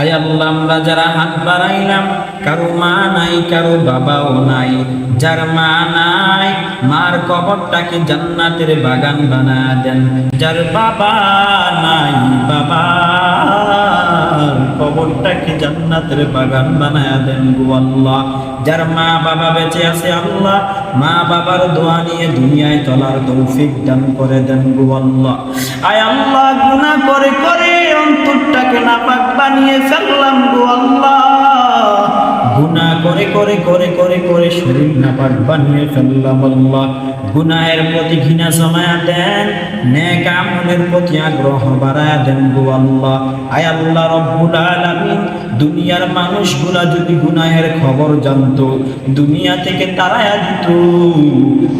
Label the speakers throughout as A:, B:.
A: আয় আল্লাহ, আমরা যারা হাত বাড়াইলাম, কারও মা নাই, কারও বাবাও নাই। যার মা নাই, মার কবরটাকে জান্নাতের বাগান বানা দেন। যার বাবা নাই, বাবা, কবরটাকে জান্নাতের বাগান বানায়া দেন গো আল্লাহ। যার মা, বাবা বেঁচে আছে আল্লাহ, মা, বাবার দোয়া নিয়ে দুনিয়ায় চলার তৌফিক দান করে দেন গো আল্লাহ। আয় আল্লাহ, গুনাহ করে করে অন্তরটাকে নাপাক বানিয়ে ফেললাম গো আল্লাহ। গুনাহ করে করে করে করে করে শরীর নাপাক বানিয়ে ফেললাম আল্লাহ। গুনাহের প্রতি ঘৃণা জমায়া দেন, নেক আমলের প্রতি আগ্রহ বাড়ায়া দেন গো আল্লাহ। আয় আল্লাহ রব্বুল আলামিন, দুনিয়ার মানুষগুলা যদি গুনাহের খবর জানতো, দুনিয়া থেকে তারায়া দিত।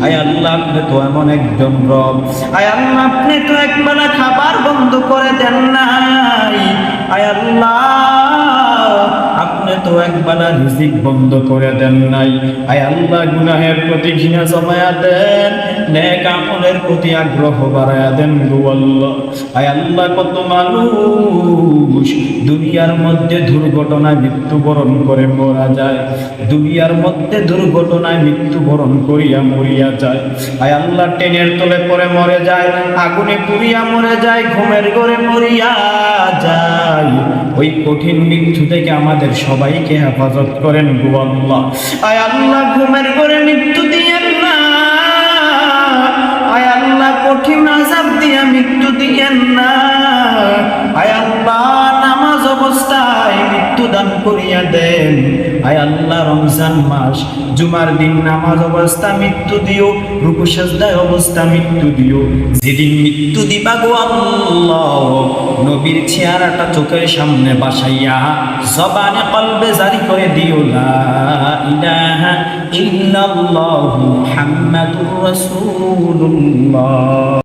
A: আয় আল্লাহ, আপনি তো এমন একজন রব। আয় আল্লাহ, আপনি তো একবেলা খাবার বন্ধ করে দেন নাই আয় তো রিজিক বন্ধ করে দেন নাই। আয় আল্লাহ গুনাহের প্রতি ঘৃণা জমায়া দেন, নেক আমলের প্রতি আগ্রহ বাড়ায়া দেন গো আল্লাহ। আয় আল্লাহ, কত মানুষ দুনিয়ার মধ্যে দুর্ঘটনায় মৃত্যুবরণ করে মরা যায়। দুনিয়ার মধ্যে দুর্ঘটনায় মৃত্যুবরণ করিয়া মরিয়া যায়। আয় আল্লাহ ট্রেনের তলে পরে মরে যায়, আগুনে পুড়িয়া মরে যায়, ঘুমের ঘরে মরিয়া যায়। ওই কঠিন মৃত্যু থেকে আমাদের সবাইকে হেফাজত করেন গো আল্লাহ। আয় আল্লাহ, ঘুমের করে মৃত্যু দিয়েন না। আয় কঠিন আজাব দিয়া মৃত্যু দিয়েন না। আয় আল্লাহ, নামাজ অবস্থায় করিয়া দেন। আয় আল্লাহ, রমজান মাস, জুমার দিন নামাজ অবস্থা, মৃত্যু দিও, রুকু সাজদায় অবস্থা, মৃত্যু দিও। যেদিন মৃত্যু দিবা গো আল্লাহ, নবীর চেহারাটা চোখের সামনে বাসাইয়া জবানে কলবে জারি করে দিও। লা ইলাহা ইল্লাল্লাহু মুহাম্মাদুর রাসূলুল্লাহ।